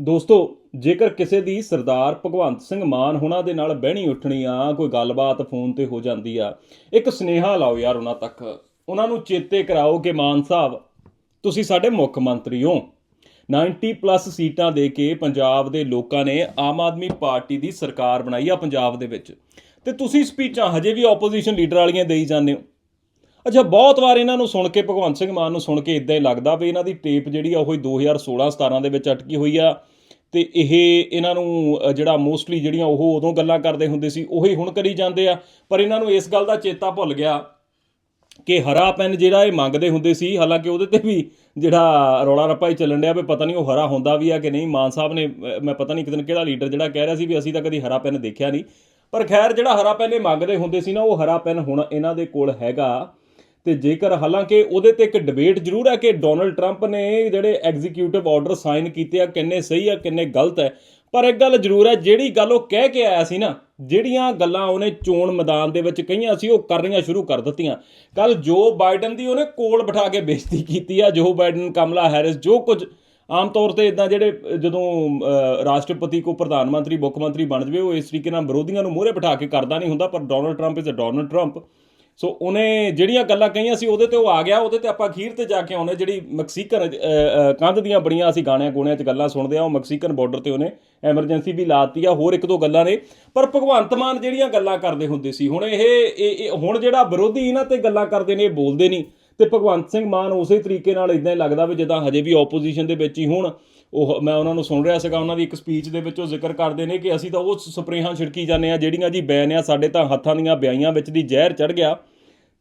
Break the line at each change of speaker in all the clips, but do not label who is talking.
ਦੋਸਤੋ, ਜੇਕਰ ਕਿਸੇ ਦੀ ਸਰਦਾਰ ਭਗਵੰਤ ਸਿੰਘ ਮਾਨ ਹੁਣਾਂ ਦੇ ਨਾਲ ਬਹਿਣੀ ਉੱਠਣੀ ਆ, ਕੋਈ ਗੱਲਬਾਤ ਫੋਨ ਤੇ ਹੋ ਜਾਂਦੀ ਆ, ਇੱਕ ਸਨੇਹਾ ਲਾਓ ਯਾਰ ਉਹਨਾਂ ਤੱਕ। ਉਹਨਾਂ ਨੂੰ ਚੇਤੇ ਕਰਾਓ ਕਿ ਮਾਨ ਸਾਹਿਬ, ਤੁਸੀਂ ਸਾਡੇ ਮੁੱਖ ਮੰਤਰੀ ਹੋ। 90 ਪਲੱਸ ਸੀਟਾਂ ਦੇ ਕੇ ਪੰਜਾਬ ਦੇ ਲੋਕਾਂ ਨੇ ਆਮ ਆਦਮੀ ਪਾਰਟੀ ਦੀ ਸਰਕਾਰ ਬਣਾਈ ਆ ਪੰਜਾਬ ਦੇ ਵਿੱਚ। ਤੇ ਤੁਸੀਂ ਸਪੀਚਾਂ ਹਜੇ ਵੀ ਆਪੋਜੀਸ਼ਨ ਲੀਡਰ ਵਾਲੀਆਂ ਦੇਈ ਜਾਂਦੇ ਹੋ। ਅੱਛਾ, ਬਹੁਤ ਵਾਰ ਇਹਨਾਂ ਨੂੰ ਸੁਣ ਕੇ, ਭਗਵੰਤ ਸਿੰਘ ਮਾਨ ਨੂੰ ਸੁਣ ਕੇ ਇਦਾਂ ਹੀ ਲੱਗਦਾ ਵੀ ਇਹਨਾਂ ਦੀ ਟੇਪ ਜਿਹੜੀ ਆ, ਉਹ ਹੀ 2016 17 ਦੇ ਵਿੱਚ ਅਟਕੀ ਹੋਈ ਆ। ਤੇ ਇਹ ਇਹਨਾਂ ਨੂੰ ਜਿਹੜਾ ਮੋਸਟਲੀ ਜਿਹੜੀਆਂ ਉਹ ਉਦੋਂ ਗੱਲਾਂ ਕਰਦੇ ਹੁੰਦੇ ਸੀ, ਉਹੀ ਹੁਣ ਕਰੀ ਜਾਂਦੇ ਆ। ਪਰ ਇਹਨਾਂ ਨੂੰ ਇਸ ਗੱਲ ਦਾ ਚੇਤਾ ਭੁੱਲ ਗਿਆ ਕਿ ਹਰਾ ਪੈਨ ਜਿਹੜਾ ਇਹ ਮੰਗਦੇ ਹੁੰਦੇ ਸੀ, ਹਾਲਾਂਕਿ ਉਹਦੇ ਤੇ ਵੀ ਜਿਹੜਾ ਰੌਲਾ ਰੱਪਾ ਹੀ ਚੱਲਣ ਡਿਆ ਵੀ ਪਤਾ ਨਹੀਂ ਉਹ ਹਰਾ ਹੁੰਦਾ ਵੀ ਆ ਕਿ ਨਹੀਂ। ਮਾਨ ਸਾਹਿਬ ਨੇ ਮੈਂ ਪਤਾ ਨਹੀਂ ਇੱਕ ਦਿਨ ਕਿਹੜਾ ਲੀਡਰ ਜਿਹੜਾ ਕਹਿ ਰਿਹਾ ਸੀ ਵੀ ਅਸੀਂ ਤਾਂ ਕਦੀ ਹਰਾ ਪੈਨ ਦੇਖਿਆ ਨਹੀਂ। ਪਰ ਖੈਰ ਜਿਹੜਾ ਹਰਾ ਪੈਨ ਇਹ ਮੰਗਦੇ ਹੁੰਦੇ ਸੀ ਨਾ, ਉਹ ਹਰਾ ਪੈਨ ਹੁਣ ਇਹਨਾਂ ਦੇ ਕੋਲ ਹੈਗਾ। ਤੇ ਜੇਕਰ ਹਾਲਾਂਕਿ ਉਹਦੇ ਤੇ ਇੱਕ ਡਿਬੇਟ ਜ਼ਰੂਰ ਹੈ ਕਿ ਡੋਨਲਡ ਟਰੰਪ ਨੇ ਜਿਹੜੇ ਐਗਜ਼ੀਕਿਊਟਿਵ ਆਰਡਰ ਸਾਈਨ ਕੀਤੇ ਆ, ਕਿੰਨੇ ਸਹੀ ਆ, ਕਿੰਨੇ ਗਲਤ ਹੈ। ਪਰ ਇੱਕ ਗੱਲ ਜ਼ਰੂਰ ਹੈ, ਜਿਹੜੀ ਗੱਲ ਉਹ ਕਹਿ ਕੇ ਆਇਆ ਸੀ ਨਾ, ਜਿਹੜੀਆਂ ਗੱਲਾਂ ਉਹਨੇ ਚੋਣ ਮੈਦਾਨ ਦੇ ਵਿੱਚ ਕਹੀਆਂ ਸੀ, ਉਹ ਕਰਨੀਆਂ ਸ਼ੁਰੂ ਕਰ ਦਿੱਤੀਆਂ। ਕੱਲ ਜੋ ਬਾਈਡਨ ਦੀ ਉਹਨੇ ਕੋਲ ਬਿਠਾ ਕੇ ਬੇਇੱਜ਼ਤੀ ਕੀਤੀ ਆ ਜੋ ਬਾਈਡਨ ਕਮਲਾ ਹੈਰਿਸ ਜੋ ਕੁਝ ਆਮ ਤੌਰ ਤੇ ਇਦਾਂ ਜਿਹੜੇ, ਜਦੋਂ ਰਾਸ਼ਟਰਪਤੀ ਕੋ ਪ੍ਰਧਾਨ ਮੰਤਰੀ, ਮੁੱਖ ਮੰਤਰੀ ਬਣ ਜਵੇ, ਉਹ ਇਸ ਤਰੀਕੇ ਨਾਲ ਵਿਰੋਧੀਆਂ ਨੂੰ ਮੂਹਰੇ ਬਿਠਾ ਕੇ ਕਰਦਾ ਨਹੀਂ ਹੁੰਦਾ, ਪਰ Donald Trump is uh Donald Trump so ਉਹਨੇ ਜਿਹੜੀਆਂ ਗੱਲਾਂ ਕਹੀਆਂ ਸੀ, ਉਹਦੇ ਤੇ ਉਹ ਆ ਗਿਆ, ਉਹਦੇ ਤੇ ਆਪਾਂ ਅਖੀਰ ਤੇ ਜਾ ਕੇ ਆਉਨੇ ਜਿਹੜੀ ਮੈਕਸੀਕਨ ਕੰਧ ਦੀਆਂ ਬੜੀਆਂ ਅਸੀਂ ਗਾਣਿਆਂ ਗੋਣਿਆਂ 'ਚ ਗੱਲਾਂ ਸੁਣਦੇ ਆ ਉਹ ਮੈਕਸੀਕਨ ਬਾਰਡਰ ਤੇ ਉਹਨੇ ਐਮਰਜੈਂਸੀ ਵੀ ਲਾਤੀ ਆ, ਹੋਰ ਇੱਕ ਦੋ ਗੱਲਾਂ ਨੇ। ਪਰ ਭਗਵੰਤ ਮਾਨ ਜਿਹੜੀਆਂ ਗੱਲਾਂ ਕਰਦੇ ਹੁੰਦੇ ਸੀ, ਹੁਣ ਇਹ ਇਹ ਹੁਣ ਜਿਹੜਾ ਵਿਰੋਧੀ ਇਹਨਾਂ ਤੇ ਗੱਲਾਂ ਕਰਦੇ ਨੇ, ਇਹ ਬੋਲਦੇ ਨਹੀਂ। ਤੇ ਭਗਵੰਤ ਸਿੰਘ ਮਾਨ ਉਸੇ ਤਰੀਕੇ ਨਾਲ ਇਦਾਂ ਹੀ ਲੱਗਦਾ ਵੀ ਜਿੱਦਾਂ ਹਜੇ ਵੀ ਆਪੋਜੀਸ਼ਨ ਦੇ ਵਿੱਚ ਹੀ ਹੋਣ। ਉਹ ਮੈਂ ਉਹਨਾਂ ਨੂੰ ਸੁਣ ਰਿਹਾ ਸੀਗਾ, ਉਹਨਾਂ ਦੀ ਇੱਕ ਸਪੀਚ ਦੇ ਵਿੱਚ ਉਹ ਜ਼ਿਕਰ ਕਰਦੇ ਨੇ ਕਿ ਅਸੀਂ ਤਾਂ ਉਹ ਸਪਰੇਹਾਂ ਛਿੜਕੀ ਜਾਂਦੇ ਆ ਜਿਹੜੀਆਂ ਜੀ ਬੈਨ ਆ, ਸਾਡੇ ਤਾਂ ਹੱਥਾਂ ਦੀਆਂ ਬਿਆਈਆਂ ਵਿੱਚ ਦੀ ਜ਼ਹਿਰ ਚੜ ਗਿਆ।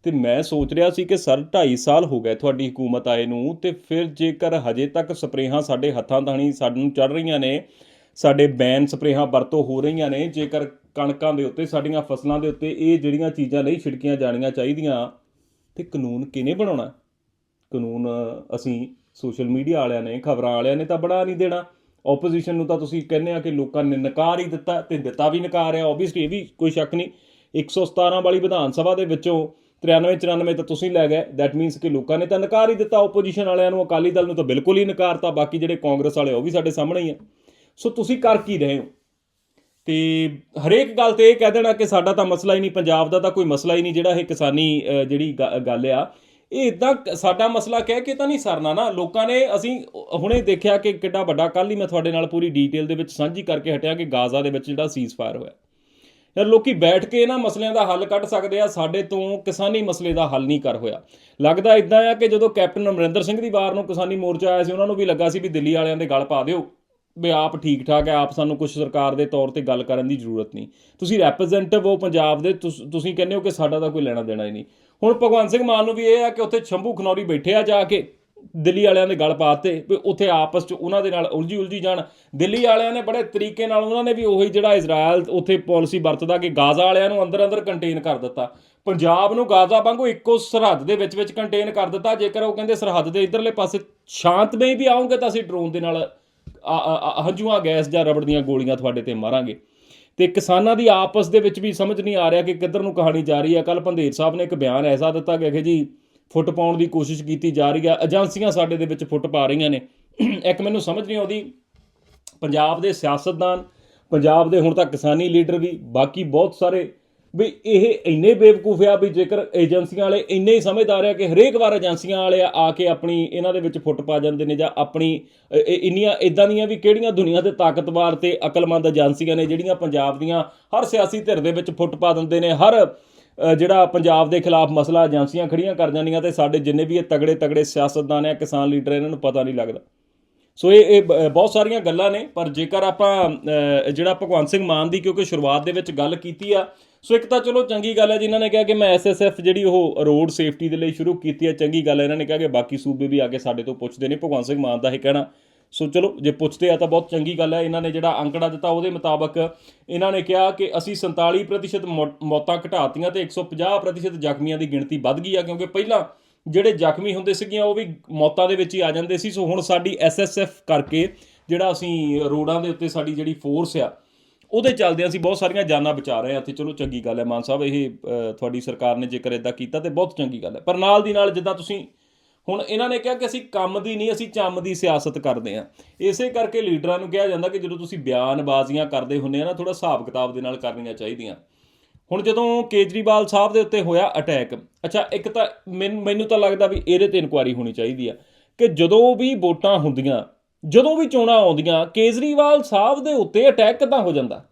ਤੇ ਮੈਂ ਸੋਚ ਰਿਹਾ ਸੀ ਕਿ ਸਰ 2.5 ਸਾਲ ਹੋ ਗਏ ਤੁਹਾਡੀ ਹਕੂਮਤ ਆਏ ਨੂੰ, ਤੇ ਫਿਰ ਜੇਕਰ ਹਜੇ ਤੱਕ ਸਪਰੇਹਾਂ ਸਾਡੇ ਹੱਥਾਂ ਤਾਣੀ ਸਾਨੂੰ ਚੜ ਰਹੀਆਂ ਨੇ, ਸਾਡੇ ਬੈਨ ਸਪਰੇਹਾਂ ਵਰਤੋਂ ਹੋ ਰਹੀਆਂ ਨੇ, ਜੇਕਰ ਕਣਕਾਂ ਦੇ ਉੱਤੇ, ਸਾਡੀਆਂ ਫਸਲਾਂ ਦੇ ਉੱਤੇ ਇਹ ਜਿਹੜੀਆਂ ਚੀਜ਼ਾਂ ਨਹੀਂ ਛਿੜਕੀਆਂ ਜਾਣੀਆਂ ਚਾਹੀਦੀਆਂ, ਤੇ ਕਾਨੂੰਨ ਕਿਹਨੇ ਬਣਾਉਣਾ? ਕਾਨੂੰਨ ਅਸੀਂ ਸੋਸ਼ਲ ਮੀਡੀਆ ਵਾਲਿਆਂ ਨੇ, ਖਬਰਾਂ ਵਾਲਿਆਂ ਨੇ ਤਾਂ ਬਣਾ ਨਹੀਂ ਦੇਣਾ। ਆਪੋਜੀਸ਼ਨ ਨੂੰ ਤਾਂ ਤੁਸੀਂ ਕਹਿੰਦੇ ਆ ਕਿ ਲੋਕਾਂ ਨੇ ਨਕਾਰ ਹੀ ਦਿੱਤਾ ਤੇ ਦਿੱਤਾ ਵੀ ਨਕਾਰ ਆ ਆਬਵੀਅਸਲੀ ਇਹ ਵੀ ਕੋਈ ਸ਼ੱਕ ਨਹੀਂ। 117 ਵਾਲੀ ਵਿਧਾਨ ਸਭਾ ਦੇ ਵਿੱਚੋਂ 93 94 ਤਾਂ ਤੁਸੀਂ ਲੈ ਗਏ। ਦੈਟ ਮੀਨਸ ਕਿ ਲੋਕਾਂ ਨੇ ਤਾਂ ਨਕਾਰ ਹੀ ਦਿੱਤਾ ਆਪੋਜੀਸ਼ਨ ਵਾਲਿਆਂ ਨੂੰ, ਅਕਾਲੀ ਦਲ ਨੂੰ ਤਾਂ ਬਿਲਕੁਲ ਹੀ ਨਕਾਰਤਾ, ਬਾਕੀ ਜਿਹੜੇ ਕਾਂਗਰਸ ਵਾਲੇ ਉਹ ਵੀ ਸਾਡੇ ਸਾਹਮਣੇ ਹੀ ਆ। ਸੋ ਤੁਸੀਂ ਕਰ ਕੀ ਰਹੇ ਹੋ? ਤੇ ਹਰੇਕ ਗੱਲ ਤੇ ਇਹ ਕਹਿ ਦੇਣਾ ਕਿ ਸਾਡਾ ਤਾਂ ਮਸਲਾ ਹੀ ਨਹੀਂ, ਪੰਜਾਬ ਦਾ ਤਾਂ ਕੋਈ ਮਸਲਾ ਹੀ ਨਹੀਂ ਜਿਹੜਾ ਇਹ ਕਿਸਾਨੀ ਜਿਹੜੀ ਗ- ਗੱਲ ਆ। ਇਹ ਇਦਾਂ ਸਾਡਾ ਮਸਲਾ ਕਹਿ ਕੇ ਤਾਂ ਨਹੀਂ ਸਰਨਾ ਨਾ। ਲੋਕਾਂ ਨੇ ਅਸੀਂ ਹੁਣੇ ਦੇਖਿਆ ਕਿ ਕਿੱਡਾ ਵੱਡਾ ਕੱਲ ਹੀ ਮੈਂ ਤੁਹਾਡੇ ਨਾਲ ਪੂਰੀ ਡੀਟੇਲ ਦੇ ਵਿੱਚ ਸਾਂਝੀ ਕਰਕੇ ਹਟਿਆ ਕਿ ਗਾਜ਼ਾ ਦੇ ਵਿੱਚ ਜਿਹੜਾ ਸੀਜ਼ਫਾਇਰ ਹੋਇਆ। ਯਾਰ ਲੋਕੀ ਬੈਠ ਕੇ ਇਹਨਾਂ ਮਸਲਿਆਂ ਦਾ ਹੱਲ ਕੱਢ ਸਕਦੇ ਆ, ਸਾਡੇ ਤੋਂ ਕਿਸਾਨੀ ਮਸਲੇ ਦਾ ਹੱਲ ਨਹੀਂ ਕਰ ਹੋਇਆ। ਲੱਗਦਾ ਇਦਾਂ ਆ ਕਿ ਜਦੋਂ ਕੈਪਟਨ ਅਮਰਿੰਦਰ ਸਿੰਘ ਦੀ ਵਾਰ ਨੂੰ ਕਿਸਾਨੀ ਮੋਰਚਾ ਆਇਆ ਸੀ, ਉਹਨਾਂ ਨੂੰ ਵੀ ਲੱਗਾ ਸੀ ਵੀ ਦਿੱਲੀ ਵਾਲਿਆਂ ਦੇ ਗਲ ਪਾ ਦਿਓ ਵੀ ਆਪ ਠੀਕ ਠਾਕ ਹੈ ਆਪ ਸਾਨੂੰ ਕੁਝ ਸਰਕਾਰ ਦੇ ਤੌਰ ਤੇ ਗੱਲ ਕਰਨ ਦੀ ਜ਼ਰੂਰਤ ਨਹੀਂ। ਤੁਸੀਂ ਰੈਪਰੈਜ਼ੈਂਟੇਟਿਵ ਹੋ ਪੰਜਾਬ ਦੇ, ਤੁਸੀਂ ਕਹਿੰਦੇ ਹੋ ਕਿ ਸਾਡਾ ਤਾਂ ਕੋਈ ਲੈਣਾ ਦੇਣਾ ਹੀ ਨਹੀਂ। ਹੁਣ ਭਗਵੰਤ ਸਿੰਘ ਮਾਨ ਨੂੰ ਵੀ ਇਹ ਆ ਕਿ ਉੱਥੇ ਸ਼ੰਭੂ ਖਨੌਰੀ ਬੈਠੇ ਆ ਜਾ ਕੇ, ਦਿੱਲੀ ਵਾਲਿਆਂ ਦੇ ਗਲ ਪਾਤੇ ਵੀ ਉੱਥੇ ਆਪਸ ਚ ਉਹਨਾਂ ਦੇ ਨਾਲ ਉਲਝੀ ਉਲਝੀ ਜਾਣ। ਦਿੱਲੀ ਵਾਲਿਆਂ ਨੇ ਬੜੇ ਤਰੀਕੇ ਨਾਲ ਉਹਨਾਂ ਨੇ ਵੀ ਉਹੀ ਜਿਹੜਾ ਇਜ਼ਰਾਈਲ ਉੱਥੇ ਪਾਲਿਸੀ ਵਰਤਦਾ ਕਿ ਗਾਜ਼ਾ ਵਾਲਿਆਂ ਨੂੰ ਅੰਦਰ ਅੰਦਰ ਕੰਟੇਨ ਕਰ ਦਿੱਤਾ। ਪੰਜਾਬ ਨੂੰ ਗਾਜ਼ਾ ਵਾਂਗੂ ਇੱਕੋ ਸਰਹੱਦ ਦੇ ਵਿੱਚ ਵਿੱਚ ਕੰਟੇਨ ਕਰ ਦਿੱਤਾ, ਜੇਕਰ ਉਹ ਕਹਿੰਦੇ ਸਰਹੱਦ ਦੇ ਇਧਰਲੇ ਪਾਸੇ ਸ਼ਾਂਤਮਈ ਵੀ ਆਉਂਗੇ ਤਾਂ ਅਸੀਂ ਡਰੋਨ ਦੇ ਨਾਲ ਹੰਝੂਆਂ, ਗੈਸ ਜਾਂ ਰਬੜ ਦੀਆਂ ਗੋਲੀਆਂ ਤੁਹਾਡੇ ਤੇ ਮਾਰਾਂਗੇ। ਤੇ ਕਿਸਾਨਾਂ ਦੀ ਆਪਸ ਦੇ ਵਿੱਚ ਵੀ ਸਮਝ ਨਹੀਂ ਆ ਰਿਹਾ ਕਿ ਕਿੱਧਰ ਨੂੰ ਕਹਾਣੀ ਜਾ ਰਹੀ ਹੈ। ਕੱਲ ਪੰਧੇਰ ਸਾਹਿਬ ਨੇ ਇੱਕ ਬਿਆਨ ਐਸਾ ਦਿੱਤਾ ਕਿ ਕਿ ਜੀ, ਫੁੱਟ ਪਾਉਣ ਦੀ ਕੋਸ਼ਿਸ਼ ਕੀਤੀ ਜਾ ਰਹੀ ਹੈ। ਏਜੰਸੀਆਂ ਸਾਡੇ ਦੇ ਵਿੱਚ ਫੁੱਟ ਪਾ ਰਹੀਆਂ ਨੇ। ਇੱਕ ਮੈਨੂੰ ਸਮਝ ਨਹੀਂ ਆਉਂਦੀ, ਪੰਜਾਬ ਦੇ ਸਿਆਸਤਦਾਨ, ਪੰਜਾਬ ਦੇ ਹੁਣ ਤੱਕ ਕਿਸਾਨੀ ਲੀਡਰ ਵੀ, ਬਾਕੀ ਬਹੁਤ ਸਾਰੇ ਵੀ ਇਹ ਇੰਨੇ ਬੇਵਕੂਫ ਆ ਵੀ ਜੇਕਰ ਏਜੰਸੀਆਂ ਵਾਲੇ ਇੰਨੇ ਹੀ ਸਮਝਦਾਰ ਆ ਕਿ ਹਰੇਕ ਵਾਰ ਏਜੰਸੀਆਂ ਵਾਲੇ ਆ ਕੇ ਆਪਣੀ ਇਹਨਾਂ ਦੇ ਵਿੱਚ ਫੁੱਟ ਪਾ ਜਾਂਦੇ ਨੇ ਜਾਂ ਆਪਣੀ ਇੰਨੀਆਂ ਇਦਾਂ ਦੀਆਂ ਵੀ ਕਿਹੜੀਆਂ ਦੁਨੀਆ ਦੇ ਤਾਕਤਵਰ ਤੇ ਅਕਲਮੰਦ ਏਜੰਸੀਆਂ ਨੇ ਜਿਹੜੀਆਂ ਪੰਜਾਬ ਦੀਆਂ ਹਰ ਸਿਆਸੀ ਧਿਰ ਦੇ ਵਿੱਚ ਫੁੱਟ ਪਾ ਦਿੰਦੇ ਨੇ, ਹਰ ਜਿਹੜਾ ਪੰਜਾਬ ਦੇ ਖਿਲਾਫ ਮਸਲਾ ਏਜੰਸੀਆਂ ਖੜੀਆਂ ਕਰ ਜਾਂਦੀਆਂ ਤੇ ਸਾਡੇ ਜਿੰਨੇ ਵੀ ਇਹ ਤਗੜੇ ਤਗੜੇ ਸਿਆਸਤਦਾਨ ਆ, ਕਿਸਾਨ ਲੀਡਰ ਇਹਨਾਂ ਨੂੰ ਪਤਾ ਨਹੀਂ ਲੱਗਦਾ। ਸੋ ਇਹ ਇਹ ਬ- ਬਹੁਤ ਸਾਰੀਆਂ ਗੱਲਾਂ ਨੇ, ਪਰ ਜੇਕਰ ਆਪਾਂ ਜਿਹੜਾ ਭਗਵੰਤ ਸਿੰਘ ਮਾਨ ਦੀ ਕਿਉਂਕਿ ਸ਼ੁਰੂਆਤ ਦੇ ਵਿੱਚ ਗੱਲ ਕੀਤੀ ਆ ਸੋ ਇੱਕ ਤਾਂ ਚਲੋ ਚੰਗੀ ਗੱਲ ਹੈ ਜਿਨ੍ਹਾਂ ਨੇ ਕਿਹਾ ਕਿ ਮੈਂ ਐਸਐਸਐਫ ਜਿਹੜੀ ਉਹ ਰੋਡ ਸੇਫਟੀ ਦੇ ਲਈ ਸ਼ੁਰੂ ਕੀਤੀ ਹੈ, ਚੰਗੀ ਗੱਲ ਹੈ, ਇਹਨਾਂ ਨੇ ਕਿਹਾ ਕਿ ਬਾਕੀ ਸੂਬੇ ਵੀ ਆ ਕੇ ਸਾਡੇ ਤੋਂ ਪੁੱਛਦੇ ਨੇ ਭਗਵੰਤ ਸਿੰਘ ਮਾਨ ਦਾ ਇਹ ਕਹਿਣਾ। ਸੋ ਚਲੋ, ਜੇ ਪੁੱਛਦੇ ਆ ਤਾਂ ਬਹੁਤ ਚੰਗੀ ਗੱਲ ਹੈ, ਇਹਨਾਂ ਨੇ ਜਿਹੜਾ ਅੰਕੜਾ ਦਿੱਤਾ ਉਹਦੇ ਮੁਤਾਬਕ ਇਹਨਾਂ ਨੇ ਕਿਹਾ ਕਿ ਅਸੀਂ 47% ਮੌਤਾਂ ਘਟਾਤੀਆਂ ਤੇ 150% ਜ਼ਖਮੀਆਂ ਦੀ ਗਿਣਤੀ ਵੱਧ ਗਈ ਆ, ਕਿਉਂਕਿ ਪਹਿਲਾਂ ਜਿਹੜੇ ਜ਼ਖਮੀ ਹੁੰਦੇ ਸੀਗੀਆਂ, ਉਹ ਵੀ ਮੌਤਾਂ ਦੇ ਵਿੱਚ ਹੀ ਆ ਜਾਂਦੇ ਸੀ। ਸੋ ਹੁਣ ਸਾਡੀ ਐਸਐਸਐਫ ਕਰਕੇ ਜਿਹੜਾ ਅਸੀਂ ਰੋਡਾਂ ਦੇ ਉੱਤੇ ਸਾਡੀ ਜਿਹੜੀ ਫੋਰਸ ਆ, ਉਹਦੇ ਚੱਲਦੇ ਅਸੀਂ ਬਹੁਤ ਸਾਰੀਆਂ ਜਾਨਾਂ ਬਚਾ ਰਹੇ ਹਾਂ। ਤੇ ਚਲੋ ਚੰਗੀ ਗੱਲ ਹੈ, ਮਾਨ ਸਾਹਿਬ, ਇਹ ਤੁਹਾਡੀ ਸਰਕਾਰ ਨੇ ਜੇਕਰ ਇਦਾਂ ਕੀਤਾ ਤੇ ਬਹੁਤ ਚੰਗੀ ਗੱਲ ਹੈ। ਪਰ ਨਾਲ ਦੀ ਨਾਲ ਜਿੱਦਾਂ ਤੁਸੀਂ ਹੁਣ ਇਹਨਾਂ ਨੇ ਕਿਹਾ ਕਿ ਅਸੀਂ ਕੰਮ ਦੀ ਨਹੀਂ, ਅਸੀਂ ਚੰਮ ਦੀ ਸਿਆਸਤ ਕਰਦੇ ਆ ਇਸੇ ਕਰਕੇ ਲੀਡਰਾਂ ਨੂੰ ਕਿਹਾ ਜਾਂਦਾ ਕਿ ਜਦੋਂ ਤੁਸੀਂ ਬਿਆਨਬਾਜ਼ੀਆਂ ਕਰਦੇ ਹੁੰਦੇ ਆ ਨਾ ਥੋੜਾ ਹਿਸਾਬ ਕਿਤਾਬ ਦੇ ਨਾਲ ਕਰਨੀਆਂ ਚਾਹੀਦੀਆਂ। ਹੁਣ ਜਦੋਂ ਕੇਜਰੀਵਾਲ ਸਾਹਿਬ ਦੇ ਉੱਤੇ ਹੋਇਆ ਅਟੈਕ ਅੱਛਾ, ਇੱਕ ਤਾਂ ਮੈਨ- ਮੈਨੂੰ ਤਾਂ ਲੱਗਦਾ ਵੀ ਇਹਦੇ ਤੇ ਇਨਕੁਆਇਰੀ ਹੋਣੀ ਚਾਹੀਦੀ ਆ ਕਿ ਜਦੋਂ ਵੀ ਵੋਟਾਂ ਹੁੰਦੀਆਂ, ਜਦੋਂ ਵੀ ਚੋਣਾਂ ਆਉਂਦੀਆਂ, ਕੇਜਰੀਵਾਲ ਸਾਹਿਬ ਦੇ ਉੱਤੇ ਅਟੈਕ ਕਿੱਦਾਂ ਹੋ ਜਾਂਦਾ?